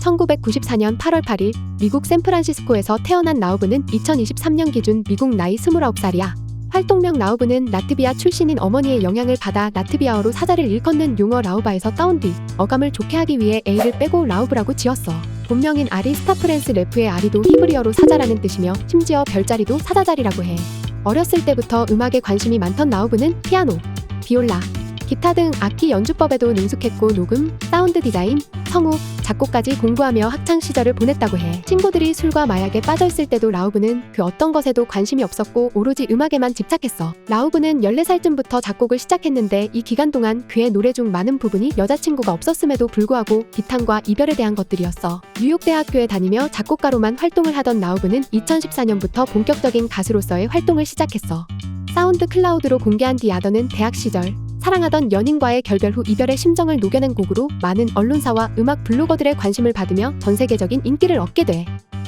1994년 8월 8일 미국 샌프란시스코에서 태어난 라우브는 2023년 기준 미국 나이 29살이야. 활동명 라우브는 라트비아 출신인 어머니의 영향을 받아 라트비아어로 사자를 일컫는 용어 라우바에서 따온 뒤 어감을 좋게 하기 위해 A를 빼고 라우브라고 지었어. 본명인 아리 스타프렌스 레프의 아리도 히브리어로 사자라는 뜻이며 심지어 별자리도 사자자리라고 해. 어렸을 때부터 음악에 관심이 많던 라우브는 피아노, 비올라, 기타 등 악기 연주법에도 능숙했고 녹음, 사운드 디자인, 성우, 작곡까지 공부하며 학창 시절을 보냈다고 해. 친구들이 술과 마약에 빠져있을 때도 라우브는 그 어떤 것에도 관심이 없었고 오로지 음악에만 집착했어. 라우브는 14살쯤부터 작곡을 시작했는데 이 기간 동안 그의 노래 중 많은 부분이 여자친구가 없었음에도 불구하고 비탄과 이별에 대한 것들이었어. 뉴욕대학교에 다니며 작곡가로만 활동을 하던 라우브는 2014년부터 본격적인 가수로서의 활동을 시작했어. 사운드 클라우드로 공개한 디 아더는 대학 시절 사랑하던 연인과의 결별 후 이별의 심정을 녹여낸 곡으로 많은 언론사와 음악 블로거들의 관심을 받으며 전 세계적인 인기를 얻게 돼.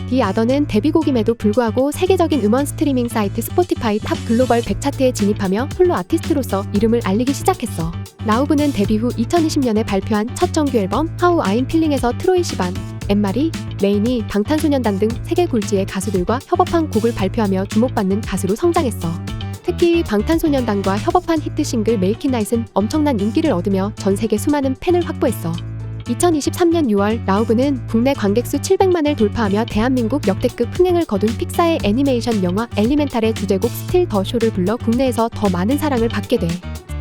디 아더는 데뷔곡임에도 불구하고 세계적인 음원 스트리밍 사이트 스포티파이 탑 글로벌 100 차트에 진입하며 홀로 아티스트로서 이름을 알리기 시작했어. 라우브는 데뷔 후 2020년에 발표한 첫 정규 앨범 하우 아임 필링에서 트로이 시반, 엠마리, 레인이 방탄소년단 등 세계 굴지의 가수들과 협업한 곡을 발표하며 주목받는 가수로 성장했어. 특히 방탄소년단과 협업한 히트 싱글 메이킹 나잇은 엄청난 인기를 얻으며 전 세계 수많은 팬을 확보했어. 2023년 6월 라우브는 국내 관객 수 700만을 돌파하며 대한민국 역대급 흥행을 거둔 픽사의 애니메이션 영화 엘리멘탈의 주제곡 스틸 더 쇼를 불러 국내에서 더 많은 사랑을 받게 돼.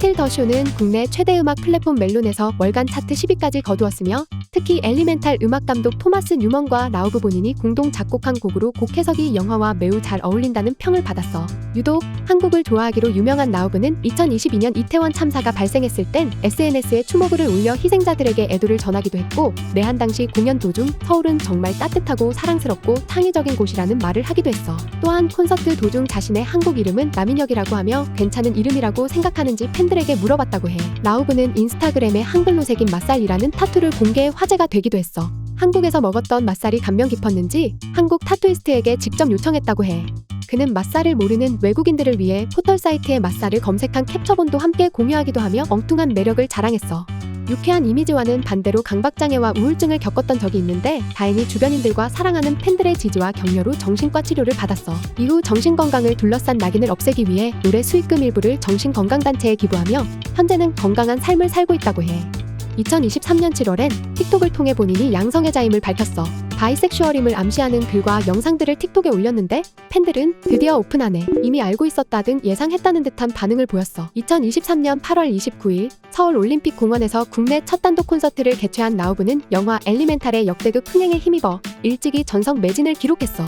스틸 더 쇼는 국내 최대 음악 플랫폼 멜론에서 월간 차트 10위까지 거두었으며 특히 엘리멘탈 음악 감독 토마스 뉴먼과 라우브 본인이 공동 작곡한 곡으로 곡 해석이 영화와 매우 잘 어울린다는 평을 받았어. 유독 한국을 좋아하기로 유명한 라우브는 2022년 이태원 참사가 발생했을 땐 SNS에 추모글을 올려 희생자들에게 애도를 전하기도 했고 내한 당시 공연 도중 서울은 정말 따뜻하고 사랑스럽고 창의적인 곳이라는 말을 하기도 했어. 또한 콘서트 도중 자신의 한국 이름은 남인혁이라고 하며 괜찮은 이름이라고 생각하는지 팬 들에게 물어봤다고 해. 라우브는 인스타그램에 한글로 새긴 맛살이라는 타투를 공개해 화제가 되기도 했어. 한국에서 먹었던 맛살이 감명 깊었는지 한국 타투이스트에게 직접 요청했다고 해. 그는 맛살을 모르는 외국인들을 위해 포털 사이트의 맛살을 검색한 캡처본도 함께 공유하기도 하며 엉뚱한 매력을 자랑했어. 유쾌한 이미지와는 반대로 강박장애와 우울증을 겪었던 적이 있는데 다행히 주변인들과 사랑하는 팬들의 지지와 격려로 정신과 치료를 받았어. 이후 정신건강을 둘러싼 낙인을 없애기 위해 노래 수익금 일부를 정신건강단체에 기부하며 현재는 건강한 삶을 살고 있다고 해. 2023년 7월엔 틱톡을 통해 본인이 양성애자임을 밝혔어. 바이섹슈얼임을 암시하는 글과 영상들을 틱톡에 올렸는데 팬들은 드디어 오픈하네. 이미 알고 있었다 등 예상했다는 듯한 반응을 보였어. 2023년 8월 29일 서울 올림픽 공원에서 국내 첫 단독 콘서트를 개최한 라우브는 영화 엘리멘탈의 역대급 흥행에 힘입어 일찍이 전성 매진을 기록했어.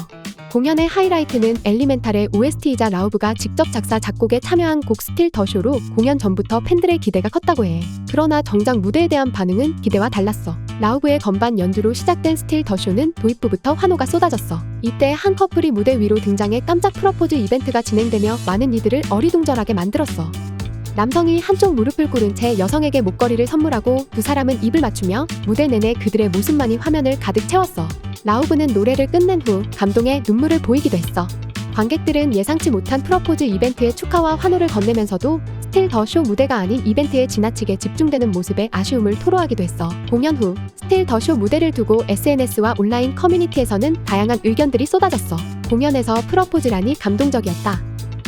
공연의 하이라이트는 엘리멘탈의 OST이자 라우브가 직접 작사 작곡에 참여한 곡 스틸 더 쇼로 공연 전부터 팬들의 기대가 컸다고 해. 그러나 정작 무대에 대한 반응은 기대와 달랐어. 라우브의 건반 연주로 시작된 스틸 더 쇼는 도입부부터 환호가 쏟아졌어. 이때 한 커플이 무대 위로 등장해 깜짝 프로포즈 이벤트가 진행되며 많은 이들을 어리둥절하게 만들었어. 남성이 한쪽 무릎을 꿇은 채 여성에게 목걸이를 선물하고 두 사람은 입을 맞추며 무대 내내 그들의 모습만이 화면을 가득 채웠어. 라우브는 노래를 끝낸 후 감동의 눈물을 보이기도 했어. 관객들은 예상치 못한 프로포즈 이벤트의 축하와 환호를 건네면서도 스틸 더 쇼 무대가 아닌 이벤트에 지나치게 집중되는 모습에 아쉬움을 토로하기도 했어. 공연 후 스틸 더 쇼 무대를 두고 SNS와 온라인 커뮤니티에서는 다양한 의견들이 쏟아졌어. 공연에서 프로포즈라니 감동적이었다.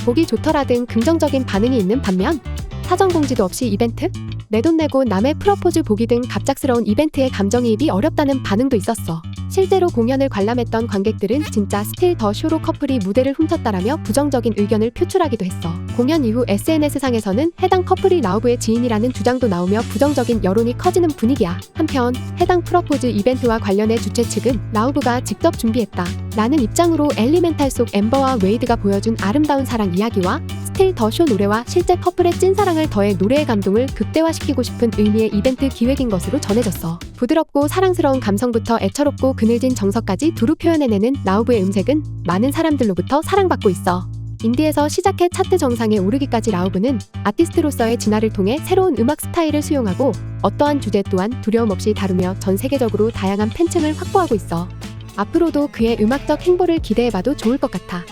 보기 좋더라 등 긍정적인 반응이 있는 반면 사전 공지도 없이 이벤트? 내 돈 내고 남의 프로포즈 보기 등 갑작스러운 이벤트에 감정이입이 어렵다는 반응도 있었어. 실제로 공연을 관람했던 관객들은 진짜 스틸 더 쇼로 커플이 무대를 훔쳤다라며 부정적인 의견을 표출하기도 했어. 공연 이후 SNS상에서는 해당 커플이 라우브의 지인이라는 주장도 나오며 부정적인 여론이 커지는 분위기야. 한편 해당 프로포즈 이벤트와 관련해 주최 측은 라우브가 직접 준비했다. 라는 입장으로 엘리멘탈 속 엠버와 웨이드가 보여준 아름다운 사랑 이야기와 스틸 더쇼 노래와 실제 커플의 찐사랑을 더해 노래의 감동을 극대화시키고 싶은 의미의 이벤트 기획인 것으로 전해졌어. 부드럽고 사랑스러운 감성부터 애처롭고 그늘진 정서까지 두루 표현해내는 라우브의 음색은 많은 사람들로부터 사랑받고 있어. 인디에서 시작해 차트 정상에 오르기까지 라우브는 아티스트로서의 진화를 통해 새로운 음악 스타일을 수용하고 어떠한 주제 또한 두려움 없이 다루며 전 세계적으로 다양한 팬층을 확보하고 있어. 앞으로도 그의 음악적 행보를 기대해봐도 좋을 것 같아.